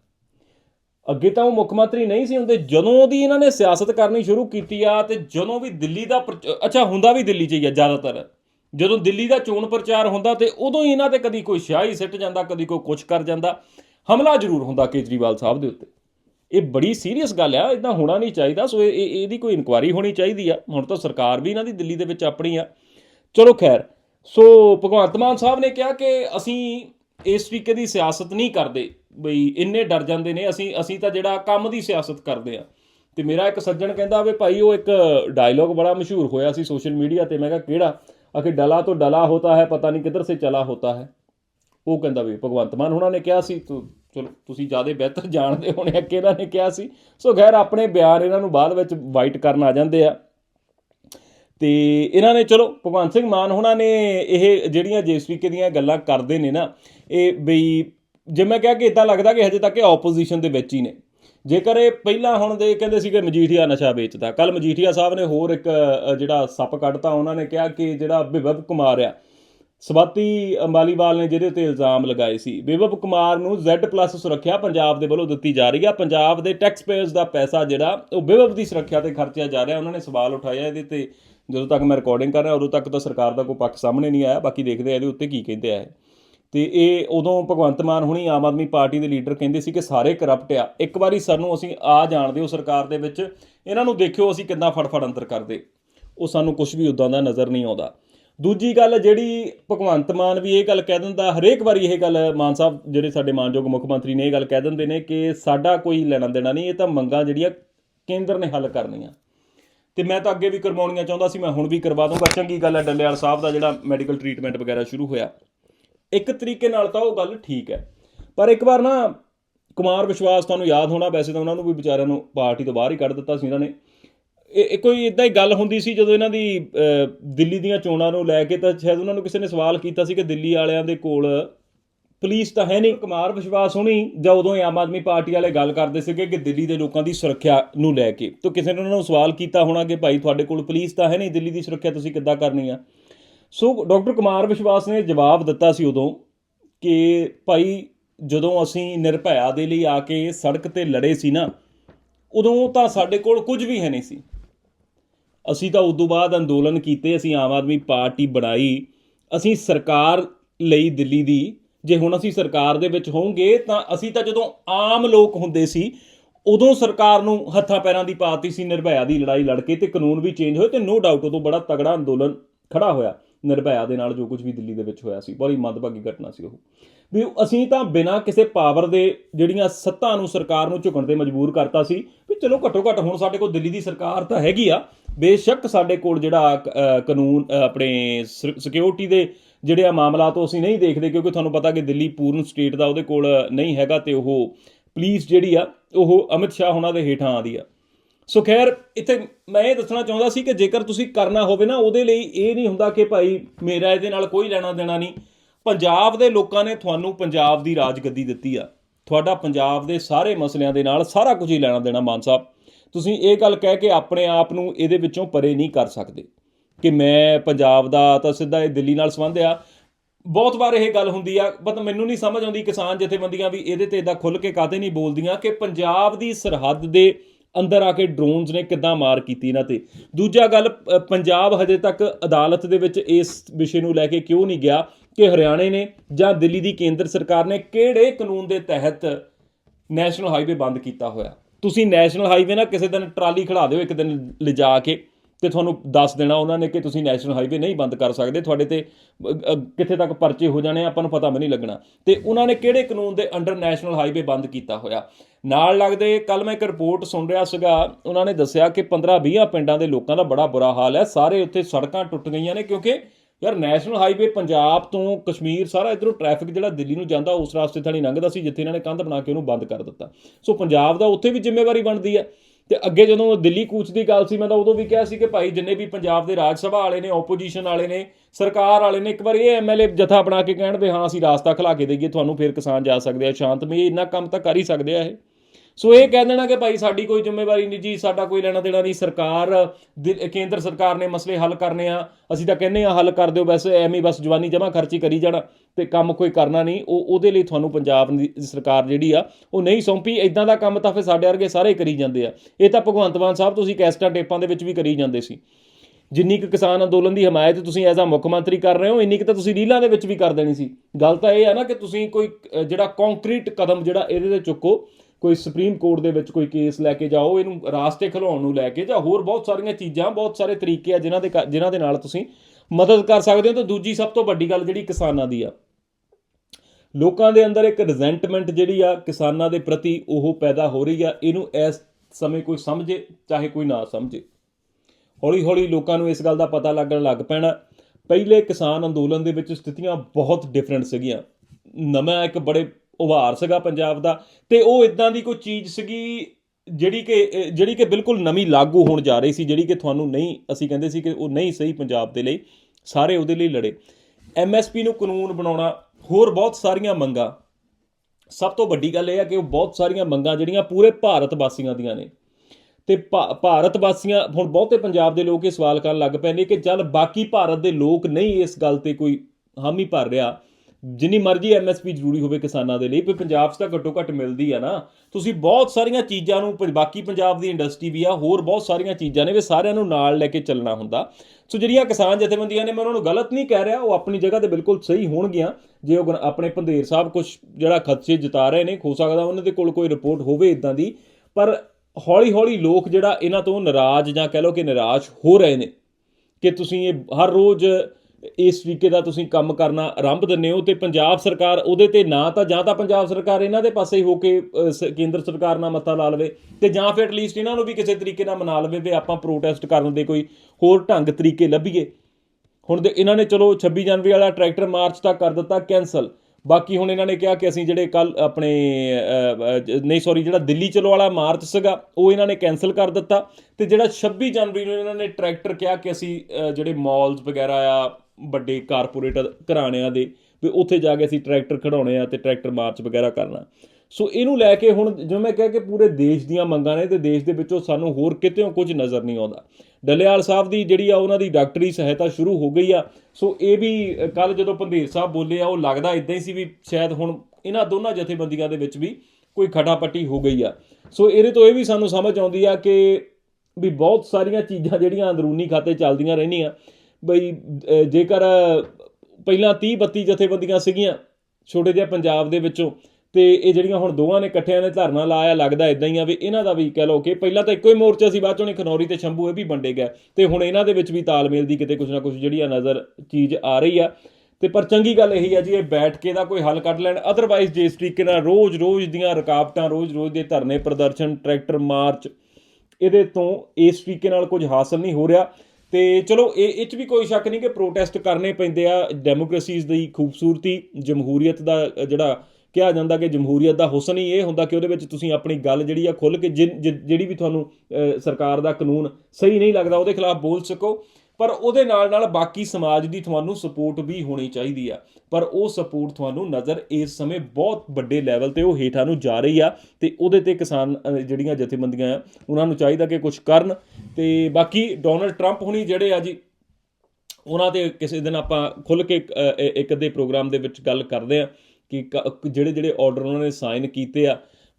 ਅੱਗੇ ਤਾਂ ਉਹ ਮੁੱਖ ਮੰਤਰੀ ਨਹੀਂ ਸੀ ਹੁੰਦੇ, ਜਦੋਂ ਦੀ ਇਹਨਾਂ ਨੇ ਸਿਆਸਤ ਕਰਨੀ ਸ਼ੁਰੂ ਕੀਤੀ ਆ ਤੇ ਜਦੋਂ ਵੀ ਦਿੱਲੀ ਦਾ ਪ੍ਰਚ- ਅੱਛਾ, ਹੁੰਦਾ ਵੀ ਦਿੱਲੀ 'ਚ ਹੀ ਆ ਜ਼ਿਆਦਾਤਰ। ਜਦੋਂ ਦਿੱਲੀ ਦਾ ਚੋਣ ਪ੍ਰਚਾਰ ਹੁੰਦਾ ਤੇ ਉਦੋਂ ਹੀ ਇਹਨਾਂ ਤੇ ਕਦੀ ਕੋਈ ਸ਼ਾਹੀ ਸਿੱਟ ਜਾਂਦਾ, ਕਦੀ ਕੋਈ ਕੁਛ ਕਰ ਜਾਂਦਾ। ਹਮਲਾ ਜ਼ਰੂਰ ਹੁੰਦਾ ਕੇਜਰੀਵਾਲ ਸਾਹਿਬ ਦੇ ਉੱਤੇ। ਇਹ ਬੜੀ ਸੀਰੀਅਸ ਗੱਲ ਆ ਇਦਾਂ ਹੋਣਾ ਨਹੀਂ ਚਾਹੀਦਾ, ਸੋ ਇਹ- ਇਹਦੀ ਕੋਈ ਇਨਕੁਆਇਰੀ ਹੋਣੀ ਚਾਹੀਦੀ ਆ। ਹੁਣ ਤਾਂ ਸਰਕਾਰ ਵੀ ਇਹਨਾਂ ਦੀ ਦਿੱਲੀ ਦੇ ਵਿੱਚ ਆਪਣੀ ਆ। ਚਲੋ ਖੈਰ, ਸੋ ਭਗਵੰਤ ਮਾਨ ਸਾਹਿਬ ਨੇ ਕਿਹਾ ਕਿ ਅਸੀਂ ਇਸ ਤਰੀਕੇ ਦੀ ਸਿਆਸਤ ਨਹੀਂ ਕਰਦੇ, ਬਈ ਇੰਨੇ ਡਰ ਜਾਂਦੇ ਨੇ, ਅਸੀਂ ਅਸੀਂ ਤਾਂ ਜਿਹੜਾ ਕੰਮ ਦੀ ਸਿਆਸਤ ਕਰਦੇ ਆ। ਤੇ ਮੇਰਾ ਇੱਕ ਸੱਜਣ ਕਹਿੰਦਾ ਵੀ ਭਾਈ ਉਹ ਇੱਕ ਡਾਇਲੋਗ ਬੜਾ ਮਸ਼ਹੂਰ ਹੋਇਆ ਸੀ ਸੋਸ਼ਲ ਮੀਡੀਆ ਤੇ, ਮੈਂ ਕਿਹਾ ਕਿਹੜਾ? ਆਖੇ ਡਲਾ ਤੋਂ ਡਲਾ ਹੋਤਾ ਹੈ, ਪਤਾ ਨਹੀਂ ਕਿੱਧਰ ਸੇ ਚਲਾ ਹੋਤਾ ਹੈ। ਉਹ ਕਹਿੰਦਾ ਵੀ ਭਗਵੰਤ ਮਾਨ ਉਹਨਾਂ ਨੇ ਕਿਹਾ ਸੀ, ਤੂੰ ਚਲੋ, ਤੁਸੀਂ ਜ਼ਿਆਦਾ ਬਿਹਤਰ ਜਾਣਦੇ ਹੋਣੇ ਅੱਗੇ ਇਹਨਾਂ ਨੇ ਕਿਹਾ ਸੀ। ਸੋ ਖੈਰ, ਆਪਣੇ ਬਿਆਨ ਇਹਨਾਂ ਨੂੰ ਬਾਅਦ ਵਿੱਚ ਵਾਈਟ ਕਰਨ ਆ ਜਾਂਦੇ ਆ। ਤੇ ਇਹਨਾਂ ਨੇ, ਚਲੋ, ਭਗਵੰਤ ਸਿੰਘ ਮਾਨ ਉਹਨਾਂ ਨੇ ਇਹ ਜਿਹੜੀਆਂ ਜਿਸ ਤਰੀਕੇ ਦੀਆਂ ਗੱਲਾਂ ਕਰਦੇ ਨੇ ਨਾ, ਇਹ ਬਈ ਜੇ ਮੈਂ ਕਿਹਾ ਕਿ ਇਦਾਂ ਲੱਗਦਾ ਕਿ ਹਜੇ ਤੱਕ ਇਹ ਆਪੋਜੀਸ਼ਨ ਦੇ ਵਿੱਚ ਹੀ ਨੇ। ਜੇਕਰ ਇਹ ਪਹਿਲਾਂ ਹੁਣ ਦੇ ਕਹਿੰਦੇ ਸੀ ਕਿ ਮਜੀਠੀਆ ਨਸ਼ਾ ਵੇਚਦਾ ਕੱਲ ਮਜੀਠੀਆ ਸਾਹਿਬ ਨੇ ਹੋਰ ਇੱਕ ਜਿਹੜਾ ਸੱਪ ਕੱਢਤਾ, ਉਹਨਾਂ ਨੇ ਕਿਹਾ ਕਿ ਜਿਹੜਾ ਵਿਭਵ ਕੁਮਾਰ ਆ ਸਵਾਤੀ ਅੰਬਾਲੀਵਾਲ ਨੇ ਜਿਹਦੇ ਉੱਤੇ ਇਲਜ਼ਾਮ ਲਗਾਏ ਸੀ। ਵਿਭਵ ਕੁਮਾਰ ਨੂੰ Z+ ਸੁਰੱਖਿਆ ਪੰਜਾਬ ਦੇ ਵੱਲੋਂ ਦਿੱਤੀ ਜਾ ਰਹੀ ਆ। ਪੰਜਾਬ ਦੇ ਟੈਕਸ ਪੇਅਰਸ ਦਾ ਪੈਸਾ ਜਿਹੜਾ, ਉਹ ਵਿਭਵ ਦੀ ਸੁਰੱਖਿਆ ਤੇ ਖਰਚਿਆ ਜਾ ਰਿਹਾ। ਉਹਨਾਂ ਨੇ ਸਵਾਲ ਉਠਾਇਆ ਇਹਦੇ ਤੇ। ਜਦੋਂ ਤੱਕ ਮੈਂ ਰਿਕਾਰਡਿੰਗ ਕਰ ਰਿਹਾ, ਉਦੋਂ ਤੱਕ ਤਾਂ ਸਰਕਾਰ ਦਾ ਕੋਈ ਪੱਖ ਸਾਹਮਣੇ ਨਹੀਂ ਆਇਆ। ਬਾਕੀ ਦੇਖਦੇ ਆ ਇਹਦੇ ਉੱਤੇ ਕੀ ਕਹਿੰਦੇ ਆ ਇਹ। ਤੇ ਇਹ ਉਦੋਂ ਭਗਵੰਤ ਮਾਨ ਹੁਣੀ ਆਮ ਆਦਮੀ ਪਾਰਟੀ ਦੇ ਲੀਡਰ ਕਹਿੰਦੇ ਸੀ ਕਿ ਸਾਰੇ ਕਰਪਟ ਆ। ਇੱਕ ਵਾਰੀ ਸਾਨੂੰ ਅਸੀਂ ਆ ਜਾਣਦੇ ਹੋ ਸਰਕਾਰ ਦੇ ਵਿੱਚ। ਇਹਨਾਂ ਨੂੰ ਦੇਖਿਓ ਅਸੀਂ ਕਿੰਨਾ ਫੜਫੜ ਅੰਦਰ ਕਰਦੇ। ਉਹ ਸਾਨੂੰ ਕੁਝ ਵੀ ਉਦਾਂ ਦਾ ਨਜ਼ਰ ਨਹੀਂ ਆਉਂਦਾ। ਦੂਜੀ ਗੱਲ ਜਿਹੜੀ ਭਗਵੰਤ ਮਾਨ ਵੀ ਇਹ ਗੱਲ ਕਹਿ ਦਿੰਦਾ, ਹਰੇਕ ਵਾਰੀ ਇਹ ਗੱਲ ਮਾਨ ਸਾਹਿਬ ਜਿਹੜੇ ਸਾਡੇ ਮਾਨਯੋਗ ਮੁੱਖ ਮੰਤਰੀ ਨੇ ਇਹ ਗੱਲ ਕਹਿ ਦਿੰਦੇ ਨੇ ਕਿ ਸਾਡਾ ਕੋਈ ਲੈਣਾ ਦੇਣਾ ਨਹੀਂ, ਇਹ ਤਾਂ ਮੰਗਾਂ ਜਿਹੜੀਆਂ ਕੇਂਦਰ ਨੇ ਹੱਲ ਕਰਨੀਆਂ। ਤੇ ਮੈਂ ਤਾਂ ਅੱਗੇ ਵੀ ਕਰਵਾਉਣੀਆਂ ਚਾਹੁੰਦਾ ਸੀ, ਮੈਂ ਹੁਣ ਵੀ ਕਰਵਾ ਦੂੰਗਾ। ਚੰਗੀ ਗੱਲ ਹੈ ਡੱਲੇਵਾਲ ਸਾਹਿਬ ਦਾ ਜਿਹੜਾ ਮੈਡੀਕਲ ਟ੍ਰੀਟਮੈਂਟ ਵਗੈਰਾ ਸ਼ੁਰੂ ਹੋਇਆ। ਇੱਕ ਤਰੀਕੇ ਨਾਲ ਤਾਂ ਉਹ ਗੱਲ ਠੀਕ ਹੈ। ਪਰ ਇੱਕ ਵਾਰ ਨਾ ਕੁਮਾਰ ਵਿਸ਼ਵਾਸ ਤੁਹਾਨੂੰ ਯਾਦ ਹੋਣਾ, ਵੈਸੇ ਤਾਂ ਉਹਨਾਂ ਨੂੰ ਵੀ ਵਿਚਾਰਿਆਂ ਨੂੰ ਪਾਰਟੀ ਤੋਂ ਬਾਹਰ ਹੀ ਕੱਢ ਦਿੱਤਾ ਸੀ ਇਹਨਾਂ ਨੇ। ਇਹ ਇਹ ਕੋਈ ਇਦਾਂ ਹੀ ਗੱਲ ਹੁੰਦੀ ਸੀ ਜਦੋਂ ਇਹਨਾਂ ਦੀ ਦਿੱਲੀ ਦੀਆਂ ਚੋਣਾਂ ਨੂੰ ਲੈ ਕੇ ਤਾਂ ਸ਼ਾਇਦ ਉਹਨਾਂ ਨੂੰ ਕਿਸੇ ਨੇ ਸਵਾਲ ਕੀਤਾ ਸੀ ਕਿ ਦਿੱਲੀ ਵਾਲਿਆਂ ਦੇ ਕੋਲ ਪੁਲਿਸ ਤਾਂ ਹੈ ਨਹੀਂ। ਕੁਮਾਰ ਵਿਸ਼ਵਾਸ ਹੋਣੀ ਜਾਂ ਉਦੋਂ ਹੀ ਆਮ ਆਦਮੀ ਪਾਰਟੀ ਵਾਲੇ ਗੱਲ ਕਰਦੇ ਸੀਗੇ ਕਿ ਦਿੱਲੀ ਦੇ ਲੋਕਾਂ ਦੀ ਸੁਰੱਖਿਆ ਨੂੰ ਲੈ ਕੇ। ਤਾਂ ਕਿਸੇ ਨੇ ਉਹਨਾਂ ਨੂੰ ਸਵਾਲ ਕੀਤਾ ਹੋਣਾ ਕਿ ਭਾਈ ਤੁਹਾਡੇ ਕੋਲ ਪੁਲਿਸ ਤਾਂ ਹੈ ਨਹੀਂ, ਦਿੱਲੀ ਦੀ ਸੁਰੱਖਿਆ ਤੁਸੀਂ ਕਿੱਦਾਂ ਕਰਨੀ ਆ? ਸੋ ਡਾਕਟਰ ਕੁਮਾਰ ਵਿਸ਼ਵਾਸ ਨੇ ਜਵਾਬ ਦਿੱਤਾ ਸੀ ਉਦੋਂ ਕਿ ਭਾਈ ਜਦੋਂ ਅਸੀਂ ਨਿਰਭਇਆ ਦੇ ਲਈ ਆ ਕੇ ਸੜਕ ਤੇ ਲੜੇ ਸੀ ਨਾ, ਉਦੋਂ ਤਾਂ ਸਾਡੇ ਕੋਲ ਕੁਝ ਵੀ ਹੈ ਨਹੀਂ ਸੀ। ਅਸੀਂ ਤਾਂ ਉਦੋਂ ਬਾਅਦ ਅੰਦੋਲਨ ਕੀਤੇ, ਅਸੀਂ ਆਮ ਆਦਮੀ ਪਾਰਟੀ ਬਣਾਈ। ਅਸੀਂ ਸਰਕਾਰ ਲਈ ਦਿੱਲੀ ਦੀ। ਜੇ ਹੁਣ ਅਸੀਂ ਸਰਕਾਰ ਦੇ ਵਿੱਚ ਹੋਵਾਂਗੇ, ਤਾਂ ਅਸੀਂ ਤਾਂ ਜਦੋਂ ਆਮ ਲੋਕ ਹੁੰਦੇ ਸੀ, ਉਦੋਂ ਸਰਕਾਰ ਨੂੰ ਹੱਥਾਂ ਪੈਰਾਂ ਦੀ ਪਾਤੀ ਸੀ, ਨਿਰਭਇਆ ਦੀ ਲੜਾਈ ਲੜ ਕੇ ਤੇ ਕਾਨੂੰਨ ਵੀ ਚੇਂਜ ਹੋਏ ਤੇ ਨੋ ਡਾਊਟ ਉਦੋਂ ਬੜਾ ਤਗੜਾ ਅੰਦੋਲਨ ਖੜਾ ਹੋਇਆ। ਨਿਰਭਇਆ ਦੇ ਨਾਲ ਜੋ ਕੁਝ ਵੀ ਦਿੱਲੀ ਦੇ ਵਿੱਚ ਹੋਇਆ ਸੀ ਬੜੀ ਮੰਦਭਾਗੀ ਘਟਨਾ ਸੀ ਉਹ। ਵੀ ਅਸੀਂ ਤਾਂ ਬਿਨਾਂ ਕਿਸੇ ਪਾਵਰ ਦੇ ਜਿਹੜੀਆਂ ਸੱਤਾ ਨੂੰ ਸਰਕਾਰ ਨੂੰ ਝੁਕਣ ਤੇ ਮਜਬੂਰ ਕਰਤਾ ਸੀ ਵੀ ਚਲੋ ਘੱਟੋ ਘੱਟ ਹੁਣ ਸਾਡੇ ਕੋਲ ਦਿੱਲੀ ਦੀ ਸਰਕਾਰ ਤਾਂ ਹੈਗੀ ਆ ਬੇਸ਼ੱਕ ਸਾਡੇ ਕੋਲ ਜਿਹੜਾ ਕਾਨੂੰਨ ਅ, ਆਪਣੇ ਸਿਕਿਉਰਿਟੀ ਦੇ ਜਿਹੜੇ ਆ ਮਾਮਲਾ ਤੋਂ ਅਸੀਂ ਨਹੀਂ ਦੇਖਦੇ ਕਿਉਂਕਿ ਤੁਹਾਨੂੰ ਪਤਾ ਕਿ ਦਿੱਲੀ ਪੂਰਨ ਸਟੇਟ ਦਾ ਉਹਦੇ ਕੋਲ ਨਹੀਂ ਹੈਗਾ ਤੇ ਉਹ ਪੁਲਿਸ ਜਿਹੜੀ ਆ ਉਹ ਅਮਿਤ ਸ਼ਾਹ ਉਹਨਾਂ ਦੇ ਹੇਠਾਂ ਆਦੀ ਆ। ਸੋ ਖੈਰ, ਇੱਥੇ ਮੈਂ ਇਹ ਦੱਸਣਾ ਚਾਹੁੰਦਾ ਸੀ ਕਿ ਜੇਕਰ ਤੁਸੀਂ ਕਰਨਾ ਹੋਵੇ ਨਾ, ਉਹਦੇ ਲਈ ਇਹ ਨਹੀਂ ਹੁੰਦਾ ਕਿ ਭਾਈ ਮੇਰਾ ਇਹਦੇ ਨਾਲ ਕੋਈ ਲੈਣਾ ਦੇਣਾ ਨਹੀਂ। ਪੰਜਾਬ ਦੇ ਲੋਕਾਂ ਨੇ ਤੁਹਾਨੂੰ ਪੰਜਾਬ ਦੀ ਰਾਜਗੱਦੀ ਦਿੱਤੀ ਆ। ਤੁਹਾਡਾ ਪੰਜਾਬ ਦੇ ਸਾਰੇ ਮਸਲਿਆਂ ਦੇ ਨਾਲ ਸਾਰਾ ਕੁਝ ਹੀ ਲੈਣਾ ਦੇਣਾ, ਮਾਨ ਸਾਹਿਬ। ਤੁਸੀਂ ਇਹ ਗੱਲ ਕਹਿ ਕੇ ਆਪਣੇ ਆਪ ਨੂੰ ਇਹਦੇ ਵਿੱਚੋਂ ਪਰੇ ਨਹੀਂ ਕਰ ਸਕਦੇ ਕਿ ਮੈਂ ਪੰਜਾਬ ਦਾ ਤਾਂ ਸਿੱਧਾ ਇਹ ਦਿੱਲੀ ਨਾਲ ਸੰਬੰਧ ਆ। ਬਹੁਤ ਵਾਰ ਇਹ ਗੱਲ ਹੁੰਦੀ ਆ ਬਟ ਮੈਨੂੰ ਨਹੀਂ ਸਮਝ ਆਉਂਦੀ ਕਿਸਾਨ ਜਥੇਬੰਦੀਆਂ ਵੀ ਇਹਦੇ ਤੇ ਇਦਾਂ ਖੁੱਲ ਕੇ ਕਾਤੇ ਨਹੀਂ ਬੋਲਦੀਆਂ ਕਿ ਪੰਜਾਬ ਦੀ ਸਰਹੱਦ ਦੇ ਅੰਦਰ ਆ ਕੇ ਡਰੋਨਸ ਨੇ ਕਿੱਦਾਂ ਮਾਰ ਕੀਤੀ ਇਹਨਾਂ ਤੇ? ਦੂਜਾ ਗੱਲ ਪੰਜਾਬ ਹਜੇ ਤੱਕ ਅਦਾਲਤ ਦੇ ਵਿੱਚ ਇਸ ਵਿਸ਼ੇ ਨੂੰ ਲੈ ਕੇ ਕਿਉਂ ਨਹੀਂ ਗਿਆ ਕਿ ਹਰਿਆਣੇ ਨੇ ਜਾਂ ਦਿੱਲੀ ਦੀ ਕੇਂਦਰ ਸਰਕਾਰ ਨੇ ਕਿਹੜੇ ਕਾਨੂੰਨ ਦੇ ਤਹਿਤ ਨੈਸ਼ਨਲ ਹਾਈਵੇ ਬੰਦ ਕੀਤਾ ਹੋਇਆ? ਤੁਸੀਂ ਨੈਸ਼ਨਲ ਹਾਈਵੇ ਨਾ ਕਿਸੇ ਦਿਨ ਟਰਾਲੀ ਖੜਾ ਦਿਓ, ਇੱਕ ਦਿਨ ਲਿਜਾ ਕੇ। ਤੇ ਤੁਹਾਨੂੰ ਦੱਸ ਦੇਣਾ ਉਹਨਾਂ ਨੇ ਕਿ ਤੁਸੀਂ ਨੈਸ਼ਨਲ ਹਾਈਵੇ ਨਹੀਂ ਬੰਦ ਕਰ ਸਕਦੇ, ਤੁਹਾਡੇ ਤੇ ਕਿੱਥੇ ਤੱਕ ਪਰਚੇ ਹੋ ਜਾਣੇ ਆਪਾਂ ਨੂੰ ਪਤਾ ਵੀ ਨਹੀਂ ਲੱਗਣਾ। ਤੇ ਉਹਨਾਂ ਨੇ ਕਿਹੜੇ ਕਾਨੂੰਨ ਦੇ ਅੰਡਰ ਨੈਸ਼ਨਲ ਹਾਈਵੇ ਬੰਦ ਕੀਤਾ ਹੋਇਆ? ਨਾਲ ਲੱਗਦੇ ਕੱਲ ਮੈਂ ਇੱਕ ਰਿਪੋਰਟ ਸੁਣ ਰਿਹਾ ਸੀਗਾ, ਉਹਨਾਂ ਨੇ ਦੱਸਿਆ ਕਿ 15-20 ਪਿੰਡਾਂ ਦੇ ਲੋਕਾਂ ਦਾ ਬੜਾ ਬੁਰਾ ਹਾਲ ਹੈ, ਸਾਰੇ ਉੱਥੇ ਸੜਕਾਂ ਟੁੱਟ ਗਈਆਂ ਨੇ, ਕਿਉਂਕਿ ਯਾਰ ਨੈਸ਼ਨਲ ਹਾਈਵੇ ਪੰਜਾਬ ਤੋਂ ਕਸ਼ਮੀਰ ਸਾਰਾ ਇਧਰੋਂ ਟ੍ਰੈਫਿਕ ਜਿਹੜਾ ਦਿੱਲੀ ਨੂੰ ਜਾਂਦਾ, ਉਸ ਰਸਤੇ ਥਾਣੀ ਲੰਘਦਾ ਸੀ, ਜਿੱਥੇ ਇਹਨਾਂ ਨੇ ਕੰਧ ਬਣਾ ਕੇ ਉਹਨੂੰ ਬੰਦ ਕਰ ਦਿੱਤਾ। ਸੋ ਪੰਜਾਬ ਦਾ ਉੱਥੇ ਵੀ ਜ਼ਿੰਮੇਵਾਰੀ ਬਣਦੀ ਹੈ। ਤੇ ਅੱਗੇ ਜਦੋਂ ਦਿੱਲੀ ਕੂਚ ਦੀ ਗੱਲ ਸੀ, ਮੈਂ ਤਾਂ ਉਦੋਂ ਵੀ ਕਿਹਾ ਸੀ ਕਿ ਭਾਈ ਜਿੰਨੇ ਵੀ ਪੰਜਾਬ ਦੇ ਰਾਜ ਸਭਾ ਵਾਲੇ ਨੇ ਆਪੋਜੀਸ਼ਨ ਵਾਲੇ ਨੇ, ਸਰਕਾਰ ਵਾਲੇ ਨੇ, ਇੱਕ ਵਾਰ ਇਹ ਐਮਐਲਏ ਜਥਾ ਬਣਾ ਕੇ ਕਹਿਣ ਵੀ ਹਾਂ, ਅਸੀਂ ਰਾਸਤਾ ਖਲਾ ਕੇ ਦੇਈਏ, ਤੁਹਾਨੂੰ ਫਿਰ ਕਿਸਾਨ ਜਾ ਸਕਦੇ ਆ, ਸ਼ਾਂਤਮਈ ਇੰਨਾ ਕੰਮ ਤਾਂ ਕਰ ਹੀ ਸਕਦੇ ਆ ਇਹ। ਸੋ ਇਹ ਕਹਿ ਦੇਣਾ ਕਿ ਭਾਈ ਸਾਡੀ ਕੋਈ ਜ਼ਿੰਮੇਵਾਰੀ ਨਹੀਂ ਜੀ, ਸਾਡਾ ਕੋਈ ਲੈਣਾ ਦੇਣਾ ਨਹੀਂ, ਸਰਕਾਰ ਕੇਂਦਰ ਸਰਕਾਰ ਨੇ ਮਸਲੇ ਹੱਲ ਕਰਨੇ ਆ, ਅਸੀਂ ਤਾਂ ਕਹਿੰਦੇ ਆ ਹੱਲ ਕਰ ਦਿਓ, ਬਸ ਐਵੇਂ ਬਸ ਜਵਾਨੀ ਜਮਾ ਖਰਚੀ ਕਰੀ ਜਾਣਾ ਤੇ ਕੰਮ ਕੋਈ ਕਰਨਾ ਨਹੀਂ, ਉਹ, ਉਹਦੇ ਲਈ ਤੁਹਾਨੂੰ ਪੰਜਾਬ ਦੀ ਸਰਕਾਰ ਜਿਹੜੀ ਆ, ਉਹ ਨਹੀਂ ਸੌਂਪੀ ਇਦਾਂ ਦਾ ਕੰਮ ਤਾਂ ਫਿਰ ਸਾਡੇ ਵਰਗੇ ਸਾਰੇ ਕਰੀ ਜਾਂਦੇ ਆ। ਇਹ ਤਾਂ ਭਗਵੰਤ ਮਾਨ ਸਾਹਿਬ ਤੁਸੀਂ ਕੈਸਟਾਂ ਟੇਪਾਂ ਦੇ ਵਿੱਚ ਵੀ ਕਰੀ ਜਾਂਦੇ ਸੀ। ਜਿੰਨੀ ਕੁ ਕਿਸਾਨ ਅੰਦੋਲਨ ਦੀ ਹਮਾਇਤ ਤੁਸੀਂ ਐਜ਼ ਆ ਮੁੱਖ ਮੰਤਰੀ ਕਰ ਰਹੇ ਹੋ, ਇੰਨੀ ਕੁ ਤਾਂ ਤੁਸੀਂ ਰੀਲਾਂ ਦੇ ਵਿੱਚ ਵੀ ਕਰ ਦੇਣੀ ਸੀ। ਗੱਲ ਤਾਂ ਇਹ ਆ ਨਾ ਕਿ ਤੁਸੀਂ ਕੋਈ ਜਿਹੜਾ ਕੰਕਰੀਟ ਕਦਮ ਜਿਹੜਾ ਇਹਦੇ ਤੇ ਚੁੱਕੋ ਕੋਈ ਸੁਪਰੀਮ ਕੋਰਟ ਦੇ ਵਿੱਚ ਕੋਈ ਕੇਸ ਲੈ ਕੇ ਜਾਓ, ਇਹਨੂੰ ਰਾਸਤੇ ਖਿਲਾਉਣ ਨੂੰ ਲੈ ਕੇ, ਜਾਂ ਹੋਰ ਬਹੁਤ ਸਾਰੀਆਂ ਚੀਜ਼ਾਂ, ਬਹੁਤ ਸਾਰੇ ਤਰੀਕੇ ਆ ਜਿਨ੍ਹਾਂ ਦੇ ਕ- ਜਿਨ੍ਹਾਂ ਦੇ ਨਾਲ ਤੁਸੀਂ ਮਦਦ ਕਰ ਸਕਦੇ ਹੋ। ਤੇ ਦੂਜੀ ਸਭ ਤੋਂ ਵੱਡੀ ਗੱਲ ਜਿਹੜੀ ਕਿਸਾਨਾਂ ਦੀ ਆ। ਲੋਕਾਂ ਦੇ ਅੰਦਰ ਇੱਕ ਰਿਜ਼ੈਂਟਮੈਂਟ ਜਿਹੜੀ ਆ ਕਿਸਾਨਾਂ ਦੇ ਪ੍ਰਤੀ ਉਹ ਪੈਦਾ ਹੋ ਰਹੀ ਆ। ਇਹਨੂੰ ਇਸ ਸਮੇਂ ਕੋਈ ਸਮਝੇ, ਚਾਹੇ ਕੋਈ ਨਾ ਸਮਝੇ। ਹੌਲੀ ਹੌਲੀ ਲੋਕਾਂ ਨੂੰ ਇਸ ਗੱਲ ਦਾ ਪਤਾ ਲੱਗਣ ਲੱਗ ਪੈਣਾ। ਪਹਿਲੇ ਕਿਸਾਨ ਅੰਦੋਲਨ ਦੇ ਵਿੱਚ ਸਥਿਤੀਆਂ ਬਹੁਤ ਡਿਫਰੈਂਟ ਸੀਗੀਆਂ। ਨਵਾਂ ਇੱਕ ਬੜੇ ਉਭਾਰ ਸੀਗਾ ਪੰਜਾਬ ਦਾ, ਤੇ ਉਹ ਇਦਾਂ ਦੀ ਕੋਈ ਚੀਜ਼ ਸੀਗੀ ਜਿਹੜੀ ਕਿ ਜਿਹੜੀ ਕਿ ਬਿਲਕੁਲ ਨਵੀਂ ਲਾਗੂ ਹੋਣ ਜਾ ਰਹੀ ਸੀ, ਜਿਹੜੀ ਕਿ ਤੁਹਾਨੂੰ ਨਹੀਂ, ਅਸੀਂ ਕਹਿੰਦੇ ਸੀ ਕਿ ਉਹ ਨਹੀਂ ਸਹੀ ਪੰਜਾਬ ਦੇ ਲਈ, ਸਾਰੇ ਉਹਦੇ ਲਈ ਲੜੇ। ਐਮਐਸਪੀ ਨੂੰ ਕਾਨੂੰਨ ਬਣਾਉਣਾ, ਹੋਰ ਬਹੁਤ ਸਾਰੀਆਂ ਮੰਗਾਂ। ਸਭ ਤੋਂ ਵੱਡੀ ਗੱਲ ਇਹ ਹੈ ਕਿ ਉਹ ਬਹੁਤ ਸਾਰੀਆਂ ਮੰਗਾਂ ਜਿਹੜੀਆਂ ਪੂਰੇ ਭਾਰਤ ਵਾਸੀਆਂ ਦੀਆਂ ਨੇ। ਤੇ ਭਾ- ਭਾਰਤ ਵਾਸੀਆਂ, ਹੁਣ ਬਹੁਤੇ ਪੰਜਾਬ ਦੇ ਲੋਕ ਇਹ ਸਵਾਲ ਕਰਨ ਲੱਗ ਪਏ ਨੇ ਕਿ ਚੱਲ ਬਾਕੀ ਭਾਰਤ ਦੇ ਲੋਕ ਨਹੀਂ ਇਸ ਗੱਲ ਤੇ ਕੋਈ ਹਾਮੀ ਭਰ ਰਿਹਾ। ਜਿੰਨੀ ਮਰਜ਼ੀ ਐਮਐਸਪੀ ਜ਼ਰੂਰੀ ਹੋਵੇ ਕਿਸਾਨਾਂ ਦੇ ਲਈ, ਵੀ ਪੰਜਾਬ 'ਚ ਤਾਂ ਘੱਟੋ ਘੱਟ ਮਿਲਦੀ ਆ ਨਾ। ਤੁਸੀਂ ਬਹੁਤ ਸਾਰੀਆਂ ਚੀਜ਼ਾਂ ਨੂੰ, ਪ- ਬਾਕੀ ਪੰਜਾਬ ਦੀ ਇੰਡਸਟਰੀ ਵੀ ਆ, ਹੋਰ ਬਹੁਤ ਸਾਰੀਆਂ ਚੀਜ਼ਾਂ ਨੇ ਵੀ ਸਾਰਿਆਂ ਨੂੰ ਨਾਲ ਲੈ ਕੇ ਚੱਲਣਾ ਹੁੰਦਾ। ਸੋ ਜਿਹੜੀਆਂ ਕਿਸਾਨ ਜਥੇਬੰਦੀਆਂ ਨੇ, ਮੈਂ ਉਹਨਾਂ ਨੂੰ ਗਲਤ ਨਹੀਂ ਕਹਿ ਰਿਹਾ, ਉਹ ਆਪਣੀ ਜਗ੍ਹਾ ਤੇ ਬਿਲਕੁਲ ਸਹੀ ਹੋਣਗੀਆਂ। ਜੇ ਉਹ ਗਨ- ਆਪਣੇ ਪੰਧੇਰ ਸਾਹਿਬ ਕੁਝ ਜਿਹੜਾ ਖਦਸ਼ੇ ਜਤਾ ਰਹੇ ਨੇ ਹੋ ਸਕਦਾ ਉਹਨਾਂ ਦੇ ਕੋਲ ਕੋਈ ਰਿਪੋਰਟ ਹੋਵੇ ਇਦਾਂ ਦੀ, ਪਰ ਹੌਲੀ ਹੌਲੀ ਲੋਕ ਜਿਹੜਾ ਇਹਨਾਂ ਤੋਂ ਨਾਰਾਜ਼ ਜਾਂ ਕਹਿ ਲਓ ਕਿ ਨਿਰਾਸ਼ ਹੋ ਰਹੇ ਨੇ, ਕਿ ਤੁਸੀਂ ਇਹ ਹਰ ਰੋਜ਼ ਇਸ ਤਰੀਕੇ ਦਾ ਤੁਸੀਂ ਕੰਮ ਕਰਨਾ ਆਰੰਭ ਦਿੰਦੇ ਹੋ ਤੇ ਪੰਜਾਬ ਸਰਕਾਰ ਉਹਦੇ ਤੇ ਨਾ ਤਾਂ ਜਾਂ ਤਾਂ ਪੰਜਾਬ ਸਰਕਾਰ ਇਹਨਾਂ ਦੇ ਪਾਸੇ ਹੀ ਹੋ ਕੇ ਕੇਂਦਰ ਸਰਕਾਰ ਨਾਲ ਮੱਥਾ ਲਾ ਲਵੇ ਤੇ ਜਾਂ ਫਿਰ ਐਟਲੀਸਟ ਇਹਨਾਂ ਨੂੰ ਵੀ ਕਿਸੇ ਤਰੀਕੇ ਨਾਲ ਮਨਾ ਲਵੇ ਵੀ ਆਪਾਂ ਪ੍ਰੋਟੈਸਟ ਕਰਨ ਦੇ ਕੋਈ ਹੋਰ ਢੰਗ ਤਰੀਕੇ ਲੱਭੀਏ। ਹੁਣ ਦੇ ਇਹਨਾਂ ਨੇ ਚਲੋ 26 ਜਨਵਰੀ ਵਾਲਾ ਟਰੈਕਟਰ ਮਾਰਚ ਤਾਂ ਕਰ ਦਿੱਤਾ ਕੈਨਸਲ ਬਾਕੀ ਹੁਣ ਇਹਨਾਂ ਨੇ ਕਿਹਾ ਕਿ ਅਸੀਂ ਜਿਹੜੇ ਕੱਲ ਆਪਣੇ ਨਹੀਂ ਸੌਰੀ ਜਿਹੜਾ ਦਿੱਲੀ ਚਲੋ ਵਾਲਾ ਮਾਰਚ ਸੀਗਾ, ਉਹ ਇਹਨਾਂ ਨੇ ਕੈਨਸਲ ਕਰ ਦਿੱਤਾ ਤੇ ਜਿਹੜਾ 26 ਜਨਵਰੀ ਨੂੰ ਇਹਨਾਂ ਨੇ ਟਰੈਕਟਰ ਕਿਹਾ ਕਿ ਅਸੀਂ ਜਿਹੜੇ ਮਾਲਸ ਵਗੈਰਾ ਆ ਵੱਡੇ ਕਾਰਪੋਰੇਟ ਘਰਾਣਿਆਂ ਦੇ ਵੀ ਉੱਥੇ ਜਾ ਕੇ ਅਸੀਂ ਟਰੈਕਟਰ ਖੜਾਉਣੇ ਆ ਤੇ ਟਰੈਕਟਰ ਮਾਰਚ ਵਗੈਰਾ ਕਰਨਾ। ਸੋ ਇਹਨੂੰ ਲੈ ਕੇ ਹੁਣ ਜਿਵੇਂ ਮੈਂ ਕਿਹਾ ਕਿ ਪੂਰੇ ਦੇਸ਼ ਦੀਆਂ ਮੰਗਾਂ ਨੇ ਤੇ ਦੇਸ਼ ਦੇ ਵਿੱਚੋਂ ਸਾਨੂੰ ਹੋਰ ਕਿਤੇੋਂ ਕੁਝ ਨਜ਼ਰ ਨਹੀਂ ਆਉਂਦਾ। ਡੱਲੇਵਾਲ ਸਾਹਿਬ ਦੀ ਜਿਹੜੀ ਆ ਉਹਨਾਂ ਦੀ ਡਾਕਟਰੀ ਸਹਾਇਤਾ ਸ਼ੁਰੂ ਹੋ ਗਈ ਆ। ਸੋ ਇਹ ਵੀ ਕੱਲ ਜਦੋਂ ਪੰਧੇਰ ਸਾਹਿਬ ਬੋਲੇ ਆ, ਉਹ ਲੱਗਦਾ ਇਦਾਂ ਹੀ ਸੀ ਵੀ ਸ਼ਾਇਦ ਹੁਣ ਇਹਨਾਂ ਦੋਨਾਂ ਜਥੇਬੰਦੀਆਂ ਦੇ ਵਿੱਚ ਵੀ ਕੋਈ ਖਟਾਪੱਟੀ ਹੋ ਗਈ ਆ। ਸੋ ਇਹਦੇ ਤੋਂ ਇਹ ਵੀ ਸਾਨੂੰ ਸਮਝ ਆਉਂਦੀ ਆ ਕਿ ਵੀ ਬਹੁਤ ਸਾਰੀਆਂ ਚੀਜ਼ਾਂ ਜਿਹੜੀਆਂ ਅੰਦਰੂਨੀ ਖਾਤੇ ਚੱਲਦੀਆਂ ਰਹਿੰਦੀਆਂ। ਬਈ ਜੇਕਰ ਪਹਿਲਾਂ 30 32 ਜਥੇਬੰਦੀਆਂ ਸੀਗੀਆਂ ਛੋਟੇ ਜਿਹੇ ਪੰਜਾਬ ਦੇ ਵਿੱਚੋਂ, ਤੇ ਇਹ ਜਿਹੜੀਆਂ ਹੁਣ ਦੋਵਾਂ ਨੇ ਇਕੱਠਿਆਂ ਨੇ ਧਰਨਾ ਲਾਇਆ, ਲੱਗਦਾ ਇਦਾਂ ਹੀ ਆ ਵੀ ਇਹਨਾਂ ਦਾ ਵੀ ਕਹਿ ਲਓ ਕਿ ਪਹਿਲਾਂ ਤਾਂ ਇੱਕੋ ਹੀ ਮੋਰਚਾ ਸੀ, ਬਾਅਦ ਚੋਂ ਨੇ ਖਨੌਰੀ ਤੇ ਸ਼ੰਭੂ ਇਹ ਵੀ ਵੰਡੇ ਗਏ, ਤੇ ਹੁਣ ਇਹਨਾਂ ਦੇ ਵਿੱਚ ਵੀ ਤਾਲਮੇਲ ਦੀ ਕਿਤੇ ਕੁਝ ਨਾ ਕੁਝ ਜਿਹੜੀ ਆ ਨਜ਼ਰ ਚੀਜ਼ ਆ ਰਹੀ ਆ। ਤੇ ਪਰ ਚੰਗੀ ਗੱਲ ਇਹੀ ਆ ਜੀ, ਇਹ ਬੈਠ ਕੇ ਦਾ ਕੋਈ ਹੱਲ ਕੱਢ ਲੈਣ ਅਦਰਵਾਈਜ਼ ਜੇ ਇਸ ਤਰੀਕੇ ਨਾਲ ਰੋਜ਼-ਰੋਜ਼ ਦੀਆਂ ਰੁਕਾਵਟਾਂ, ਰੋਜ਼-ਰੋਜ਼ ਦੇ ਧਰਨੇ ਪ੍ਰਦਰਸ਼ਨ, ਟਰੈਕਟਰ ਮਾਰਚ, ਇਹਦੇ ਤੋਂ ਇਸ ਤਰੀਕੇ ਨਾਲ ਕੁਝ ਹਾਸਲ ਨਹੀਂ ਹੋ ਰਿਹਾ। ਤੇ ਚਲੋ, ਇਹ ਇਹ 'ਚ ਵੀ ਕੋਈ ਸ਼ੱਕ ਨਹੀਂ ਕਿ ਪ੍ਰੋਟੈਸਟ ਕਰਨੇ ਪੈਂਦੇ ਆ ਡੈਮੋਕ੍ਰੇਸੀਜ਼ ਦੀ ਖੂਬਸੂਰਤੀ, ਜਮਹੂਰੀਅਤ ਦਾ ਜਿਹੜਾ ਕਿਹਾ ਜਾਂਦਾ ਕਿ ਜਮਹੂਰੀਅਤ ਦਾ ਹੁਸਨ ਹੀ ਇਹ ਹੁੰਦਾ ਕਿ ਉਹਦੇ ਵਿੱਚ ਤੁਸੀਂ ਆਪਣੀ ਗੱਲ ਜਿਹੜੀ ਆ ਖੁੱਲ ਕੇ ਜਿਨ- ਜਿ- ਜਿਹੜੀ ਵੀ ਤੁਹਾਨੂੰ ਸਰਕਾਰ ਦਾ ਕਾਨੂੰਨ ਸਹੀ ਨਹੀਂ ਲੱਗਦਾ ਉਹਦੇ ਖਿਲਾਫ ਬੋਲ ਸਕੋ। ਪਰ ਉਹਦੇ ਨਾਲ ਨਾਲ ਬਾਕੀ ਸਮਾਜ ਦੀ ਤੁਹਾਨੂੰ ਸਪੋਰਟ ਵੀ ਹੋਣੀ ਚਾਹੀਦੀ ਆ। ਪਰ ਉਹ ਸਪੋਰਟ ਤੁਹਾਨੂੰ ਨਜ਼ਰ ਇਸ ਸਮੇਂ ਬਹੁਤ ਵੱਡੇ ਲੈਵਲ ਤੇ ਉਹ ਹੇਠਾਂ ਨੂੰ ਜਾ ਰਹੀ ਆ ਤੇ ਉਹਦੇ ਤੇ ਕਿਸਾਨ ਜਿਹੜੀਆਂ ਜਥੇਬੰਦੀਆਂ ਆ, ਉਹਨਾਂ ਨੂੰ ਚਾਹੀਦਾ ਕਿ ਕੁਝ ਕਰਨ। ਤੇ ਬਾਕੀ ਡੋਨਲਡ ਟਰੰਪ ਹੁਣੀ ਜਿਹੜੇ ਆ ਜੀ, ਉਹਨਾਂ ਤੇ ਕਿਸੇ ਦਿਨ ਆਪਾਂ ਖੁੱਲ ਕੇ ਇੱਕ ਅੱਧੇ ਪ੍ਰੋਗਰਾਮ ਦੇ ਵਿੱਚ ਗੱਲ ਕਰਦੇ ਆ ਕਿ ਜਿਹੜੇ ਜਿਹੜੇ ਆਰਡਰ ਉਹਨਾਂ ਨੇ ਸਾਈਨ ਕੀਤੇ ਆ